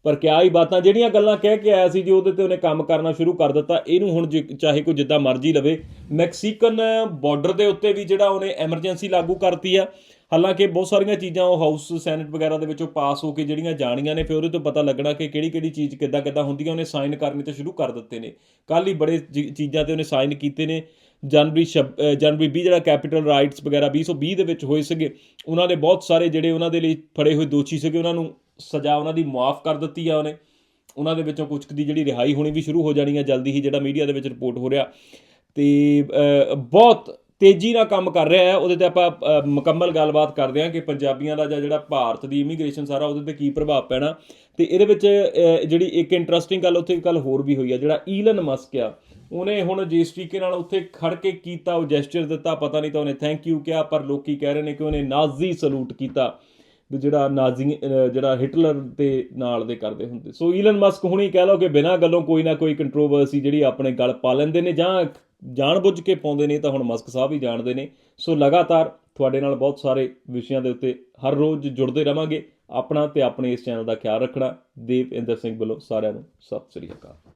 ਪਰ ਕਿਆ ਹੀ ਬਾਤਾਂ, ਜਿਹੜੀਆਂ ਗੱਲਾਂ ਕਹਿ ਕੇ ਆਇਆ ਸੀ ਜੀ, ਉਹਦੇ ਤੇ ਉਹਨੇ ਕੰਮ ਕਰਨਾ ਸ਼ੁਰੂ ਕਰ ਦਿੱਤਾ। ਇਹਨੂੰ ਹੁਣ ਜੇ- ਚਾਹੇ ਕੋਈ ਜਿੱਦਾਂ ਮਰਜ਼ੀ ਲਵੇ, ਮੈਕਸੀਕਨ ਬਾਰਡਰ ਦੇ ਉੱਤੇ ਵੀ ਜਿਹੜਾ ਉਹਨੇ ਐਮਰਜੈਂਸੀ ਲਾਗੂ ਕਰਤੀ ਆ। ਹਾਲਾਂਕਿ ਬਹੁਤ ਸਾਰੀਆਂ ਚੀਜ਼ਾਂ ਉਹ ਹਾਊਸ ਸੈਨੇਟ ਵਗੈਰਾ ਦੇ ਵਿੱਚੋਂ ਪਾਸ ਹੋ ਕੇ ਜਿਹੜੀਆਂ ਜਾਣੀਆਂ ਨੇ, ਫਿਰ ਉਹਦੇ ਤੋਂ ਪਤਾ ਲੱਗਣਾ ਕਿ ਕਿਹੜੀ ਕਿਹੜੀ ਚੀਜ਼ ਕਿੱਦਾਂ ਕਿੱਦਾਂ ਹੁੰਦੀਆਂ, ਉਹਨੇ ਸਾਈਨ ਕਰਨੀ ਤੇ ਸ਼ੁਰੂ ਕਰ ਦਿੱਤੇ ਨੇ। ਕੱਲ ਹੀ ਬੜੇ ਚੀ- ਚੀਜ਼ਾਂ ਤੇ ਉਹਨੇ ਸਾਈਨ ਕੀਤੇ ਨੇ। ਜਨਵਰੀ ਛਬ- ਜਨਵਰੀ 20 ਜਿਹੜਾ ਕੈਪੀਟਲ ਰਾਈਟਸ ਵਗੈਰਾ 2020 ਦੇ ਵਿੱਚ ਹੋਏ ਸੀਗੇ, ਉਹਨਾਂ ਦੇ ਬਹੁਤ ਸਾਰੇ ਜਿਹੜੇ ਉਹਨਾਂ ਦੇ ਲਈ ਫੜੇ ਹੋਏ ਦੋਸ਼ੀ ਸੀਗੇ, ਉਹਨਾਂ ਨੂੰ ਸਜ਼ਾ ਉਹਨਾਂ ਦੀ ਮੁਆਫ ਕਰ ਦਿੱਤੀ ਆ ਉਹਨੇ। ਉਹਨਾਂ ਦੇ ਵਿੱਚੋਂ ਕੁਝ ਦੀ ਜਿਹੜੀ ਰਿਹਾਈ ਹੋਣੀ ਵੀ ਸ਼ੁਰੂ ਹੋ ਜਾਣੀ ਆ, ਜਲਦੀ ਹੀ ਜਿਹੜਾ ਮੀਡੀਆ ਦੇ ਵਿੱਚ ਰਿਪੋਰਟ ਹੋ ਰਿਹਾ। ਤੇ ਬਹੁਤ ਤੇਜ਼ੀ ਨਾਲ ਕੰਮ ਕਰ ਰਿਹਾ ਹੈ ਉਹਦੇ ਤੇ ਆਪਾਂ ਮੁਕੰਮਲ ਗੱਲਬਾਤ ਕਰਦੇ ਹਾਂ ਕਿ ਪੰਜਾਬੀਆਂ ਦਾ ਜਾਂ ਜਿਹੜਾ ਭਾਰਤ ਦੀ ਇਮੀਗ੍ਰੇਸ਼ਨ ਸਾਰਾ ਉਹਦੇ ਤੇ ਕੀ ਪ੍ਰਭਾਵ ਪੈਣਾ। ਤੇ ਇਹਦੇ ਵਿੱਚ ਜਿਹੜੀ ਇੱਕ ਇੰਟਰਸਟਿੰਗ ਗੱਲ ਉੱਥੇ ਇੱਕ ਹੋਰ ਵੀ ਹੋਈ ਆ, ਜਿਹੜਾ ਈਲਨ ਮਸਕ ਆ, ਉਹਨੇ ਹੁਣ ਜਿਸ ਤਰੀਕੇ ਨਾਲ ਉੱਥੇ ਖੜ ਕੇ ਕੀਤਾ, ਉਹ ਜੈਸਚਰ ਦਿੱਤਾ, ਪਤਾ ਨਹੀਂ ਤਾਂ ਉਹਨੇ ਥੈਂਕ ਯੂ ਕਿਹਾ, ਪਰ ਲੋਕੀ ਕਹਿ ਰਹੇ ਨੇ ਕਿ ਉਹਨੇ ਨਾਜ਼ੀ ਸਲੂਟ ਕੀਤਾ। ਵੀ ਜਿਹੜਾ ਨਾਜ਼ੀ ਜਿਹੜਾ ਹਿਟਲਰ ਦੇ ਨਾਲ ਦੇ ਕਰਦੇ ਹੁੰਦੇ। ਸੋ ਈਲਨ ਮਸਕ ਹੁਣੀ ਕਹਿ ਲਓ ਕਿ ਬਿਨਾਂ ਗੱਲੋਂ ਕੋਈ ਨਾ ਕੋਈ ਕੰਟਰੋਵਰਸੀ ਜਿਹੜੀ ਆਪਣੇ ਗਲ ਪਾ ਲੈਂਦੇ ਨੇ ਜਾਂ ਜਾਣਬੁੱਝ ਕੇ ਪਾਉਂਦੇ ਨੇ ਤਾਂ ਹੁਣ ਮਸਕ ਸਾਹਿਬ ਹੀ ਜਾਣਦੇ ਨੇ। ਸੋ ਲਗਾਤਾਰ ਤੁਹਾਡੇ ਨਾਲ ਬਹੁਤ ਸਾਰੇ ਵਿਸ਼ਿਆਂ ਦੇ ਉੱਤੇ ਹਰ ਰੋਜ਼ ਜੁੜਦੇ ਰਵਾਂਗੇ। ਆਪਣਾ ਤੇ ਆਪਣੇ ਇਸ ਚੈਨਲ ਦਾ ਖਿਆਲ ਰੱਖਣਾ। ਦੇਵ ਇੰਦਰ ਸਿੰਘ ਵੱਲੋਂ ਸਾਰਿਆਂ ਨੂੰ ਸਤਿ ਸ੍ਰੀ ਅਕਾਲ।